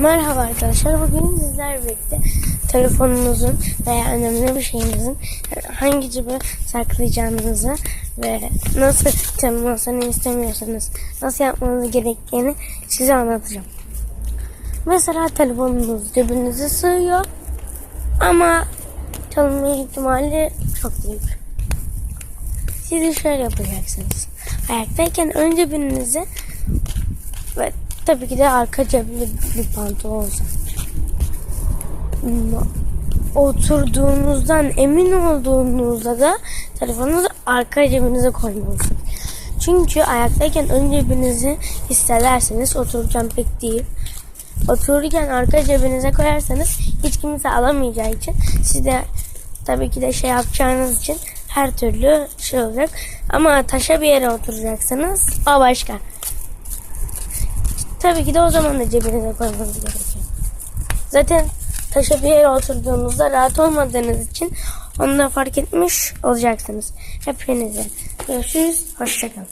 Merhaba arkadaşlar. Bugün sizlerle birlikte telefonunuzun veya önemli bir şeyinizin hangi cebe saklayacağınızı ve nasıl çalınmasını istemiyorsanız nasıl yapmanız gerektiğini size anlatacağım. Mesela telefonunuz cebinize sığıyor ama çalınma ihtimali çok büyük. Siz şöyle yapacaksınız. Ayaktayken ön cebinizi ve tabii ki de arka cebli bir pantolon olacak. Hmm, Oturduğunuzdan emin olduğunuzda da telefonunuzu arka cebinize koymalısınız. Çünkü ayaktayken ön cebinizi hissederseniz otururken pek değil. Otururken arka cebinize koyarsanız hiç kimse alamayacağı için siz de tabii ki de şey yapacağınız için her türlü şey olacak. Ama taşa bir yere oturacaksınız o başka. Tabii ki de o zaman da cebinize koymanız gerekiyor. Zaten taşa bir yere oturduğunuzda rahat olmadığınız için onu da fark etmiş olacaksınız. Hepinize görüşürüz. Hoşçakalın.